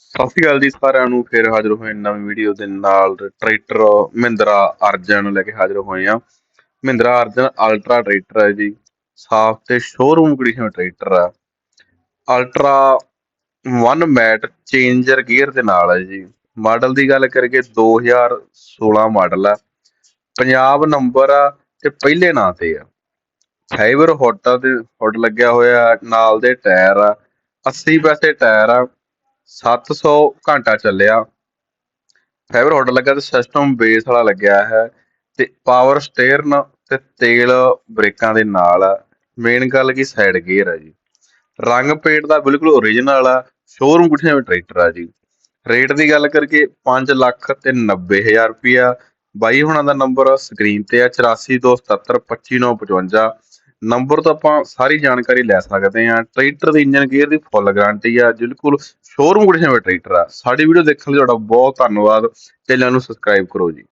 ਸਤਿ ਸ਼੍ਰੀ ਅਕਾਲ ਜੀ ਸਾਰਿਆਂ ਨੂੰ, ਫਿਰ ਹਾਜ਼ਰ ਹੋਏ ਨਵੀਂ ਵੀਡੀਓ ਦੇ ਨਾਲ ਟਰੈਕਟਰ ਮਹਿੰਦਰਾ ਅਰਜਨ ਲੈ ਕੇ ਹਾਜ਼ਰ ਹੋਏ ਆ ਮਹਿੰਦਰਾ ਅਰਜਨ ਅਲਟਰਾ ਟਰੈਕਟਰ ਹੈ ਜੀ, ਸਾਫ਼ ਤੇ ਸ਼ੋਰੂਮ ਕੰਡੀਸ਼ਨ ਟਰੈਕਟਰ ਆ ਅਲਟਰਾ ਵਨ ਮੈਟ ਚੇਂਜਰ ਗੀਅਰ ਦੇ ਨਾਲ ਹੈ ਜੀ। ਮਾਡਲ ਦੀ ਗੱਲ ਕਰੀਏ 2016 ਮਾਡਲ ਆ ਪੰਜਾਬ ਨੰਬਰ ਆ ਤੇ ਪਹਿਲੇ ਨਾਂ ਤੇ ਆ। ਫਾਈਬਰ ਹੋਟਾ ਤੇ ਹੁੱਡ ਲੱਗਿਆ ਹੋਇਆ, ਨਾਲ ਦੇ ਟਾਇਰ ਆ। 80 ਪੈਸੇ ਟਾਇਰ ਆ। 700 ਘੰਟਾ ਚੱਲਿਆ। ਫਾਈਬਰ ਹੋਟਲ ਲੱਗਾ ਤੇ ਸਿਸਟਮ ਬੇਸ ਵਾਲਾ ਲੱਗਿਆ ਹੈ ਤੇ ਪਾਵਰ ਸਟੀਅਰਨ ਤੇ ਤੇਲ ਬ੍ਰੇਕਾਂ ਦੇ ਨਾਲ। ਮੇਨ ਗੱਲ ਕੀ ਸਾਈਡ ਗੇਅਰ ਆ ਜੀ। ਰੰਗ ਪੇਟ ਦਾ ਬਿਲਕੁਲ ਓਰੀਜਨਲ ਆ। ਸ਼ੋਰੂਮ ਕੁਠੇ ਵਿੱਚ ਟਰੈਕਟਰ ਆ ਜੀ। ਰੇਟ ਦੀ ਗੱਲ ਕਰਕੇ 5 ਲੱਖ ਤੇ 90000 ਰੁਪਿਆ ਬਾਈ ਹੁਣਾਂ ਦਾ ਨੰਬਰ ਸਕਰੀਨ ਤੇ ਆ 8427255955 ਨੰਬਰ ਤੋਂ ਆਪਾਂ ਸਾਰੀ ਜਾਣਕਾਰੀ ਲੈ ਸਕਦੇ ਆ ਟਰੈਕਟਰ ਦੀ ਇੰਜਨ ਗੇਅਰ ਦੀ ਫੁੱਲ ਗਾਰੰਟੀ ਆ, ਬਿਲਕੁਲ ਸ਼ੋਰੂਮ ਕੰਡੀਸ਼ਨ ਵਿੱਚ ਟਰੈਕਟਰ ਆ। ਸਾਡੀ ਵੀਡੀਓ ਦੇਖਣ ਲਈ ਤੁਹਾਡਾ ਬਹੁਤ ਧੰਨਵਾਦ। ਚੈਨਲ ਨੂੰ ਸਬਸਕ੍ਰਾਈਬ ਕਰੋ ਜੀ।